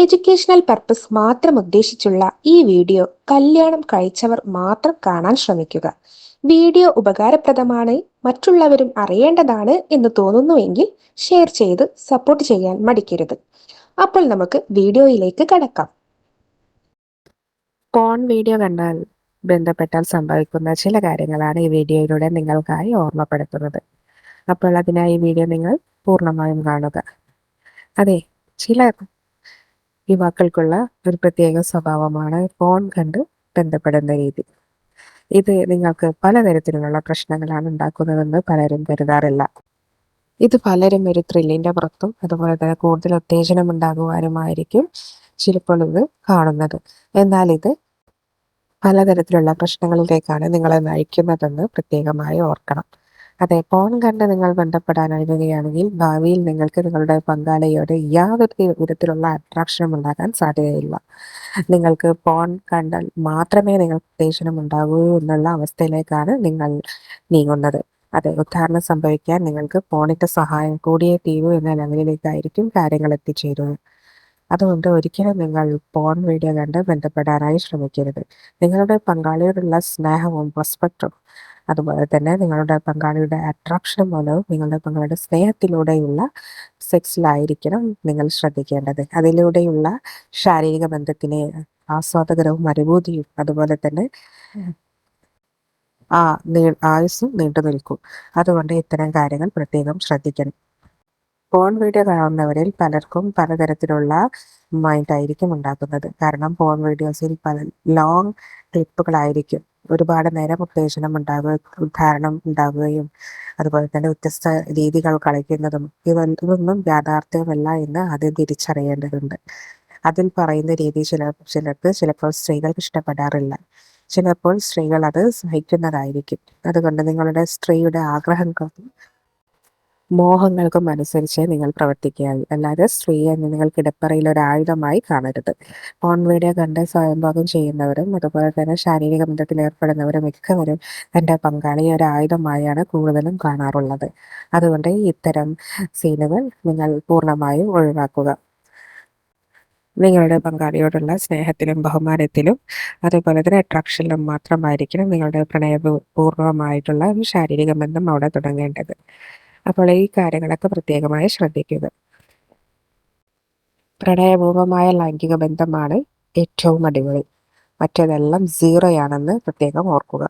Educational purpose മാത്രം ഉദ്ദേശിച്ചുള്ള ഈ video കല്യാണം കഴിച്ചവർ മാത്രം കാണാൻ ശ്രമിക്കുക. വീഡിയോ ഉപകാരപ്രദമാണ് മറ്റുള്ളവരും അറിയേണ്ടതാണ് എന്ന് തോന്നുന്നുവെങ്കിൽ ഷെയർ ചെയ്ത് സപ്പോർട്ട് ചെയ്യാൻ മടിക്കരുത്. അപ്പോൾ നമുക്ക് വീഡിയോയിലേക്ക് കടക്കാം. പോൺ വീഡിയോ കണ്ടാൽ ബന്ധപ്പെട്ടാൽ സംഭവിക്കുന്ന ചില കാര്യങ്ങളാണ് ഈ വീഡിയോയിലൂടെ നിങ്ങൾക്കായി ഓർമ്മപ്പെടുത്തുന്നത്. അപ്പോൾ അതിനായി ഈ വീഡിയോ നിങ്ങൾ പൂർണമായും കാണുക. അതെ ചില യുവാക്കൾക്കുള്ള ഒരു പ്രത്യേക സ്വഭാവമാണ് ഫോൺ കണ്ട് ബന്ധപ്പെടുന്ന രീതി. ഇത് നിങ്ങൾക്ക് പലതരത്തിലുള്ള പ്രശ്നങ്ങളാണ് ഉണ്ടാക്കുന്നതെന്ന് പലരും കരുതാറില്ല. ഇത് പലരും ഒരു ത്രില്ലിന്റെ പുറത്തും അതുപോലെ തന്നെ കൂടുതൽ ഉത്തേജനം ഉണ്ടാകുവാനുമായിരിക്കും ചിലപ്പോൾ ഇത് കാണുന്നത്. എന്നാൽ ഇത് പലതരത്തിലുള്ള പ്രശ്നങ്ങളിലേക്കാണ് നിങ്ങളെ നയിക്കുന്നതെന്ന് പ്രത്യേകമായി ഓർക്കണം. അതെ പോൺ കണ്ട് നിങ്ങൾ ബന്ധപ്പെടാൻ ഒരുങ്ങുകയാണെങ്കിൽ ഭാവിയിൽ നിങ്ങൾക്ക് നിങ്ങളുടെ പങ്കാളിയോട് യാതൊരു വിധത്തിലുള്ള അട്രാക്ഷനും ഉണ്ടാകാൻ സാധ്യതയില്ല. നിങ്ങൾക്ക് പോൺ കണ്ടാൽ മാത്രമേ നിങ്ങൾക്ക് ഉത്തേജനം ഉണ്ടാകൂ എന്നുള്ള അവസ്ഥയിലേക്കാണ് നിങ്ങൾ നീങ്ങുന്നത്. അതെ ഉദാഹരണം സംഭവിക്കാൻ നിങ്ങൾക്ക് പോണിന്റെ സഹായം കൂടിയേ തീരൂ എന്ന ലെവലിലേക്കായിരിക്കും കാര്യങ്ങൾ എത്തിച്ചേരുന്നത് അതുകൊണ്ട് ഒരിക്കലും നിങ്ങൾ പോൺ വീഡിയോ കണ്ട് ബന്ധപ്പെടാനായി ശ്രമിക്കരുത്. നിങ്ങളുടെ പങ്കാളിയോടുള്ള സ്നേഹവും റെസ്പെക്റ്റും അതുപോലെ തന്നെ നിങ്ങളുടെ പങ്കാളിയുടെ അട്രാക്ഷൻ മൂലവും നിങ്ങളുടെ പങ്കാളിയുടെ സ്നേഹത്തിലൂടെയുള്ള സെക്സിലായിരിക്കണം നിങ്ങൾ ശ്രദ്ധിക്കേണ്ടത്. അതിലൂടെയുള്ള ശാരീരിക ബന്ധത്തിന് ആസ്വാദകരവും അനുഭൂതിയും അതുപോലെ തന്നെ ആ നീ ആയുസ്സും നീണ്ടു നിൽക്കും. അതുകൊണ്ട് ഇത്തരം കാര്യങ്ങൾ പ്രത്യേകം ശ്രദ്ധിക്കണം. ഫോൺ വീഡിയോ കാണുന്നവരിൽ പലർക്കും പലതരത്തിലുള്ള മൈൻഡ് ആയിരിക്കും ഉണ്ടാക്കുന്നത്. കാരണം ഫോൺ വീഡിയോസിൽ പല ലോങ് ക്ലിപ്പുകളായിരിക്കും ഒരുപാട് നേരം ഉത്തേജനം ഉണ്ടാകുക ഉദാഹരണം ഉണ്ടാവുകയും അതുപോലെ തന്നെ വ്യത്യസ്ത രീതികൾ കളിക്കുന്നതും ഇതൊന്നും യാഥാർത്ഥ്യമല്ല എന്ന് ആദ്യം തിരിച്ചറിയേണ്ടതുണ്ട്. അതിൽ പറയുന്ന രീതി ചില ചിലർക്ക് ചിലപ്പോൾ സ്ത്രീകൾക്ക് ഇഷ്ടപ്പെടാറില്ല. ചിലപ്പോൾ സ്ത്രീകൾ അത് സഹിക്കുന്നതായിരിക്കും. അതുകൊണ്ട് നിങ്ങളുടെ സ്ത്രീയുടെ ആഗ്രഹങ്ങൾക്കും മോഹങ്ങൾക്കും അനുസരിച്ച് നിങ്ങൾ പ്രവർത്തിക്കുക അല്ലാതെ സ്ത്രീയെ നിങ്ങൾ കിടപ്പറയിൽ ഒരു ആയുധമായി കാണരുത്. ഫോൺ വീഡിയോ കണ്ട് സ്വയംഭോഗം ചെയ്യുന്നവരും അതുപോലെ തന്നെ ശാരീരിക ബന്ധത്തിൽ ഏർപ്പെടുന്നവരും മിക്കവരും തന്റെ പങ്കാളിയെ ഒരു ആയുധമായാണ് കൂടുതലും കാണാറുള്ളത്. അതുകൊണ്ട് ഇത്തരം സീനുകൾ നിങ്ങൾ പൂർണമായും ഒഴിവാക്കുക. നിങ്ങളുടെ പങ്കാളിയോടുള്ള സ്നേഹത്തിലും ബഹുമാനത്തിലും അതുപോലെ തന്നെ അട്രാക്ഷനിലും മാത്രമായിരിക്കണം നിങ്ങളുടെ പ്രണയപൂർവമായിട്ടുള്ള ഒരു ശാരീരിക ബന്ധം അവിടെ തുടങ്ങേണ്ടത്. അപ്പോൾ ഈ കാര്യങ്ങളൊക്കെ പ്രത്യേകമായി ശ്രദ്ധിക്കുക. പ്രണയപൂർവമായ ലൈംഗിക ബന്ധമാണ് ഏറ്റവും അടിപൊളി. മറ്റേതെല്ലാം സീറോയാണെന്ന് പ്രത്യേകം ഓർക്കുക.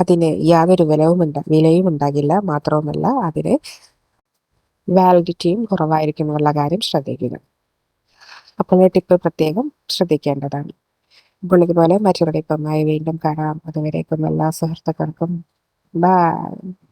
അതിന് യാതൊരു വിലവും ഉണ്ട വിലയും ഉണ്ടാകില്ല. മാത്രവുമല്ല അതിന് വാലിഡിറ്റിയും കുറവായിരിക്കും എന്നുള്ള കാര്യം ശ്രദ്ധിക്കുക. അപ്പോൾ ടിപ്പ് പ്രത്യേകം ശ്രദ്ധിക്കേണ്ടതാണ്. അപ്പോൾ ഇതുപോലെ മറ്റൊരു ടിപ്പുമായി വീണ്ടും കാണാം. അതുവരേക്കും എല്ലാ സുഹൃത്തുക്കൾക്കും. ബൈ